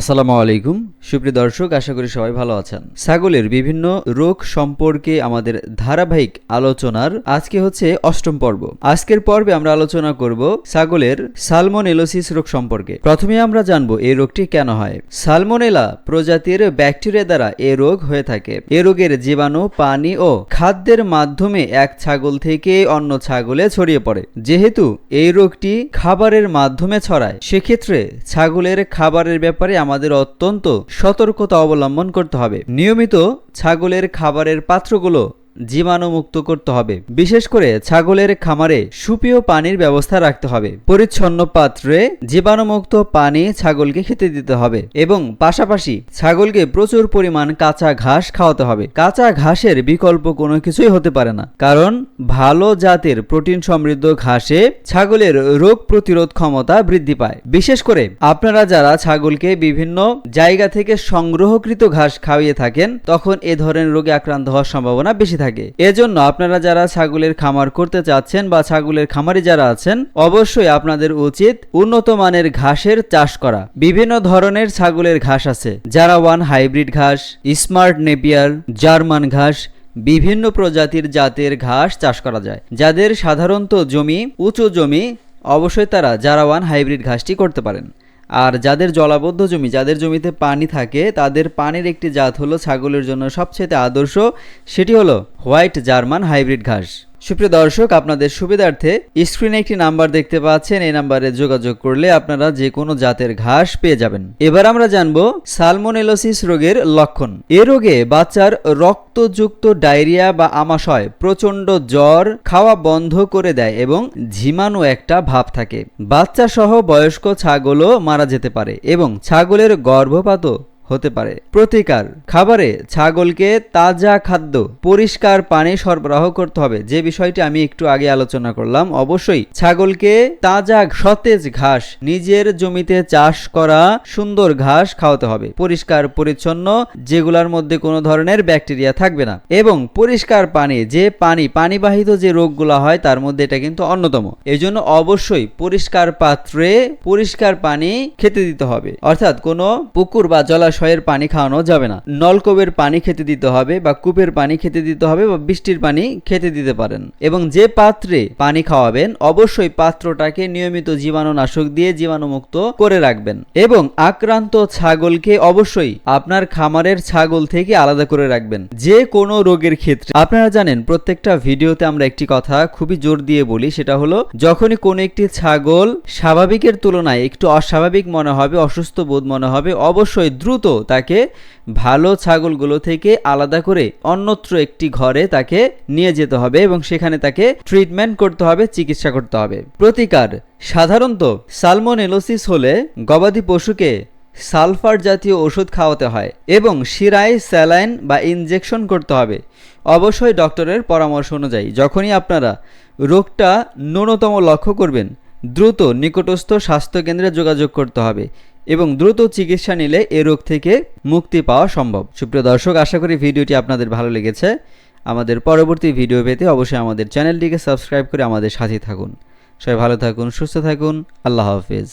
আসসালামু আলাইকুম। সুপ্রিয় দর্শক, আশা করি সবাই ভালো আছেন। ছাগলের বিভিন্ন রোগ সম্পর্কে আমাদের ধারাবাহিক আলোচনার আজকে হচ্ছে অষ্টম পর্ব। আজকের পর্বে আমরা আলোচনা করব ছাগলের সালমোনেলোসিস রোগ সম্পর্কে। প্রথমে আমরা জানব এই রোগটি কেন হয়। সালমোনেলা প্রজাতির ব্যাকটেরিয়া দ্বারা এ রোগ হয়ে থাকে। এ রোগের জীবাণু, পানি ও খাদ্যের মাধ্যমে এক ছাগল থেকে অন্য ছাগলে ছড়িয়ে পড়ে। যেহেতু এই রোগটি খাবারের মাধ্যমে ছড়ায়, সেক্ষেত্রে ছাগলের খাবারের ব্যাপারে আমাদের অত্যন্ত সতর্কতা অবলম্বন করতে হবে। নিয়মিত ছাগলের খাবারের পাত্রগুলো জীবাণুমুক্ত করতে হবে। বিশেষ করে ছাগলের খামারে সুপেয় পানির ব্যবস্থা রাখতে হবে। পরিচ্ছন্ন পাত্রে জীবাণুমুক্ত পানি ছাগলকে খেতে দিতে হবে এবং পাশাপাশি ছাগলকে প্রচুর পরিমাণ কাঁচা ঘাস খাওয়াতে হবে। কাঁচা ঘাসের বিকল্প কোনো কিছুই হতে পারে না। কারণ ভালো জাতের প্রোটিন সমৃদ্ধ ঘাসে ছাগলের রোগ প্রতিরোধ ক্ষমতা বৃদ্ধি পায়। বিশেষ করে আপনারা যারা ছাগলকে বিভিন্ন জায়গা থেকে সংগ্রহকৃত ঘাস খাওয়িয়ে থাকেন, তখন এ ধরনের রোগে আক্রান্ত হওয়ার সম্ভাবনা বেশি থাকে। এজন্য আপনারা যারা ছাগলের খামার করতে চাচ্ছেন বা ছাগলের খামারি যারা আছেন, অবশ্যই আপনাদের উচিত উন্নত মানের ঘাসের চাষ করা। বিভিন্ন ধরনের ছাগলের ঘাস আছে। যারা ওয়ান হাইব্রিড ঘাস, স্মার্ট নেপিয়ার, জার্মান ঘাস, বিভিন্ন প্রজাতির জাতের ঘাস চাষ করা যায়। যাদের সাধারণত জমি, উঁচু জমি, অবশ্যই তারা জারাওয়ান হাইব্রিড ঘাসটি করতে পারেন। আর যাদের জলাবদ্ধ জমি, যাদের জমিতে পানি থাকে, তাদের পানির একটি জাত হলো ছাগলের জন্য সবচেয়ে আদর্শ। সেটি হলো হোয়াইট জার্মান হাইব্রিড ঘাস। সুপ্রিয় দর্শক, আপনাদের সুবিধার্থে স্ক্রিনে একটি নাম্বার দেখতে পাচ্ছেন। এই নাম্বারে যোগাযোগ করলে আপনারা যে কোনো জাতের ঘাস পেয়ে যাবেন। এবার আমরা জানব সালমোনেলোসিস রোগের লক্ষণ। এ রোগে বাচ্চার রক্তযুক্ত ডায়রিয়া বা আমাশয় প্রচণ্ড জ্বর খাওয়া বন্ধ করে দেয় এবং ঝিমানো একটা ভাব থাকে। বাচ্চা সহ বয়স্ক ছাগলও মারা যেতে পারে এবং ছাগলের গর্ভপাতও হতে পারে। প্রতিকার, খাবারে ছাগলকে তাজা খাদ্য, পরিষ্কার পানি সরবরাহ করতে হবে। যে বিষয়টি আমি একটু আগে আলোচনা করলাম, অবশ্যই ছাগলকে তাজা সতেজ ঘাস, নিজের জমিতে চাষ করা সুন্দর ঘাস খাওয়াতে হবে। পরিষ্কার, পরিচ্ছন্ন, যেগুলোর মধ্যে কোনো ধরনের ব্যাকটেরিয়া থাকবে না। এবং পরিষ্কার পানি, যে পানি, পানিবাহিত যে রোগগুলো হয়, তার মধ্যে এটা কিন্তু অন্যতম। এই জন্য অবশ্যই পরিষ্কার পাত্রে পরিষ্কার পানি খেতে দিতে হবে। অর্থাৎ কোনো পুকুর বা জলাশয় জলাশয়ের পানি খাওয়ানো যাবে না। নলকূপের পানি খেতে দিতে হবে বা কূপের পানি খেতে দিতে হবে বা বৃষ্টির পানি খেতে দিতে পারেন। এবং যে পাত্রে পানি খাওয়াবেন, অবশ্যই পাত্রটাকে নিয়মিত জীবাণুনাশক দিয়ে জীবাণুমুক্ত করে রাখবেন। এবং আক্রান্ত ছাগলকে অবশ্যই আপনার খামারের ছাগল থেকে আলাদা করে রাখবেন। যে কোনো রোগের ক্ষেত্রে। আপনারা জানেন, প্রত্যেকটা ভিডিওতে আমরা একটি কথা খুবই জোর দিয়ে বলি, সেটা হলো, যখনই কোনো একটি ছাগল স্বাভাবিকের তুলনায় একটু অস্বাভাবিক মনে হবে, অসুস্থ বোধ মনে হবে, অবশ্যই দ্রুত তাকে ভালো ছাগলগুলো থেকে আলাদা করে অন্যত্র একটি ঘরে তাকে নিয়ে যেতে হবে এবং সেখানে তাকে ট্রিটমেন্ট করতে হবে, চিকিৎসা করতে হবে। প্রতিকার, সাধারণত সালমোনেলোসিস হলে গবাদি পশুকে সালফার জাতীয় ওষুধ খাওয়াতে হয় এবং শিরায় স্যালাইন বা ইনজেকশন করতে হবে। অবশ্যই ডক্টরের পরামর্শ অনুযায়ী যখনই আপনারা রোগটা ন্যূনতম লক্ষ্য করবেন, দ্রুত নিকটস্থ স্বাস্থ্যকেন্দ্রে যোগাযোগ করতে হবে। এবং দ্রুত চিকিৎসা নিলে এ রোগ থেকে মুক্তি পাওয়া সম্ভব। সুপ্রিয় দর্শক, আশা করি ভিডিওটি আপনাদের ভালো লেগেছে। আমাদের পরবর্তী ভিডিও পেতে অবশ্যই আমাদের চ্যানেলটিকে সাবস্ক্রাইব করে আমাদের সাথে থাকুন। সবাই ভালো থাকুন, সুস্থ থাকুন। আল্লাহ হাফিজ।